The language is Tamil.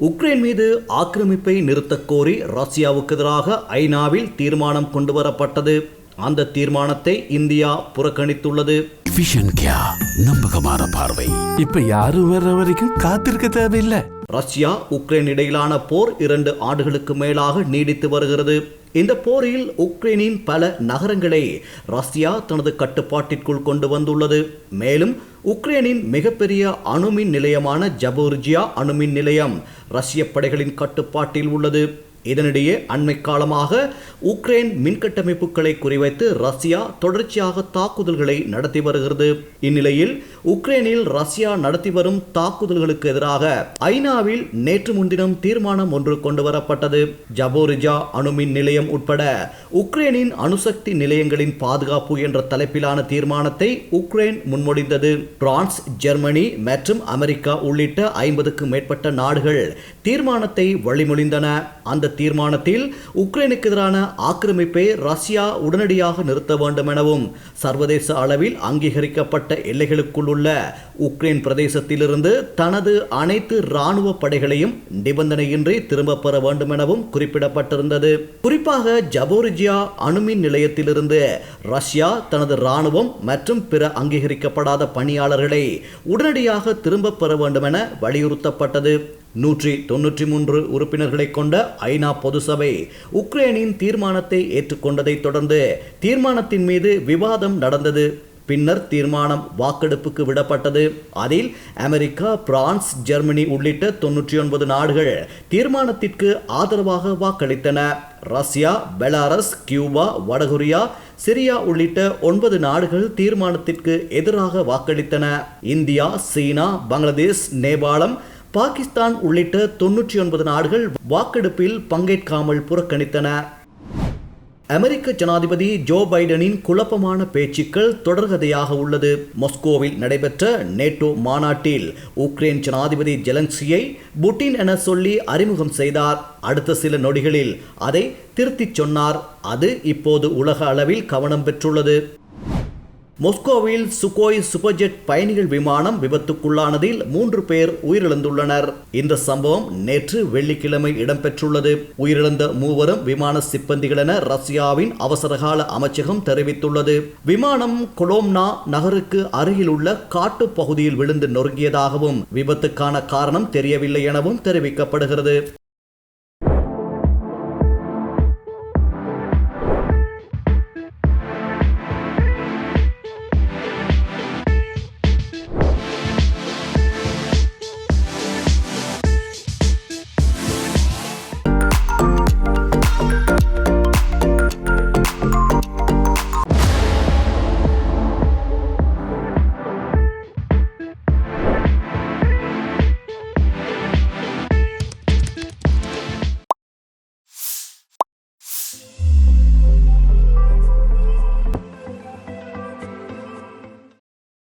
உக்ரைன் மீது ஆக்கிரமிப்பை நிறுத்தக் கோரி ரஷ்யாவுக்கு எதிராக ஐநாவில் தீர்மானம் கொண்டுவரப்பட்டது. அந்த தீர்மானத்தை இந்தியா புறக்கணித்துள்ளது. நம்பகமான பார்வை இப்ப யாரும் வர்ற வரைக்கும் காத்திருக்க தேவையில்லை. ரஷ்யா உக்ரைன் இடையிலான போர் இரண்டு ஆண்டுகளுக்கு மேலாக நீடித்து வருகிறது. இந்த போரில் உக்ரைனின் பல நகரங்களை ரஷ்யா தனது கட்டுப்பாட்டிற்குள் கொண்டு வந்துள்ளது. மேலும் உக்ரைனின் மிகப்பெரிய அணுமின் நிலையமான ஜபோர்ஜியா அணுமின் நிலையம் ரஷ்ய படைகளின் கட்டுப்பாட்டில் உள்ளது. இதனிடையே அண்மை காலமாக உக்ரைன் மின்கட்டமைப்புகளை குறிவைத்து ரஷ்யா தொடர்ச்சியாக தாக்குதல்களை நடத்தி வருகிறது. இந்நிலையில் உக்ரைனில் ரஷ்யா நடத்தி வரும் தாக்குதல்களுக்கு எதிராக ஐநாவில் நேற்று முன்தினம் தீர்மானம் ஒன்று கொண்டு வரப்பட்டது ஜபோரிஜா அணுமின் நிலையம் உட்பட உக்ரைனின் அணுசக்தி நிலையங்களின் பாதுகாப்பு என்ற தலைப்பிலான தீர்மானத்தை உக்ரைன் முன்மொழிந்தது. பிரான்ஸ் ஜெர்மனி மற்றும் அமெரிக்கா உள்ளிட்ட ஐம்பதுக்கும் மேற்பட்ட நாடுகள் தீர்மானத்தை வழிமொழிந்தன. அந்த தீர்மானத்தில் உக்ரைனுக்கு எதிரான ஆக்கிரமிப்பை ரஷ்யா உடனடியாக நிறுத்த வேண்டும் எனவும் சர்வதேச அளவில் அங்கீகரிக்கப்பட்ட எல்லைகளுக்குள் உள்ள உக்ரைன் பிரதேசத்திலிருந்து தனது அனைத்து இராணுவ படைகளையும் நிபந்தனையின்றி திரும்பப் பெற வேண்டும் எனவும் குறிப்பிடப்பட்டிருந்தது. குறிப்பாக ஜபோரிஜியா அணுமின் நிலையத்திலிருந்து ரஷ்யா தனது ராணுவம் மற்றும் பிற அங்கீகரிக்கப்படாத பணியாளர்களை உடனடியாக திரும்பப் பெற வேண்டும் என வலியுறுத்தப்பட்டது. நூற்றி தொன்னூற்றி மூன்று உறுப்பினர்களை கொண்ட ஐநா பொதுசபை உக்ரைனின் தீர்மானத்தை ஏற்றுக்கொண்டதைத் தொடர்ந்து தீர்மானத்தின் மீது விவாதம் நடந்தது. பின்னர் தீர்மானம் வாக்கெடுப்புக்கு விடப்பட்டது. அதில் அமெரிக்கா பிரான்ஸ் ஜெர்மனி உள்ளிட்ட தொன்னூற்றி ஒன்பது நாடுகள் தீர்மானத்திற்கு ஆதரவாக வாக்களித்தன. ரஷ்யா பெலாரஸ் கியூபா வடகொரியா சிரியா உள்ளிட்ட ஒன்பது நாடுகள் தீர்மானத்திற்கு எதிராக வாக்களித்தன. இந்தியா சீனா பங்களாதேஷ் நேபாளம் பாகிஸ்தான் உள்ளிட்ட தொன்னூற்றி ஒன்பது நாடுகள் வாக்கெடுப்பில் பங்கேற்காமல் புறக்கணித்தன. அமெரிக்க ஜனாதிபதி ஜோ பைடனின் குழப்பமான பேச்சுக்கள் தொடர்கதையாக உள்ளது. மொஸ்கோவில் நடைபெற்ற நேட்டோ மாநாட்டில் உக்ரைன் ஜனாதிபதி ஜெலன்சியை புட்டின் என சொல்லி அறிமுகம் செய்தார். அடுத்த சில நொடிகளில் அதை திருத்திச் சொன்னார். அது இப்போது உலக அளவில் கவனம் பெற்றுள்ளது. மொஸ்கோவில் சுகோய் சூப்பர்ஜெட் பயணிகள் விமானம் விபத்துக்குள்ளானதில் மூன்று பேர் உயிரிழந்துள்ளனர். இந்த சம்பவம் நேற்று வெள்ளிக்கிழமை இடம்பெற்றுள்ளது. உயிரிழந்த மூவரும் விமான சிப்பந்திகள் என ரஷ்யாவின் அவசரகால அமைச்சகம் தெரிவித்துள்ளது. விமானம் கொலோம்னா நகருக்கு அருகில் உள்ள காட்டு பகுதியில் விழுந்து நொறுங்கியதாகவும் விபத்துக்கான காரணம் தெரியவில்லை எனவும் தெரிவிக்கப்படுகிறது.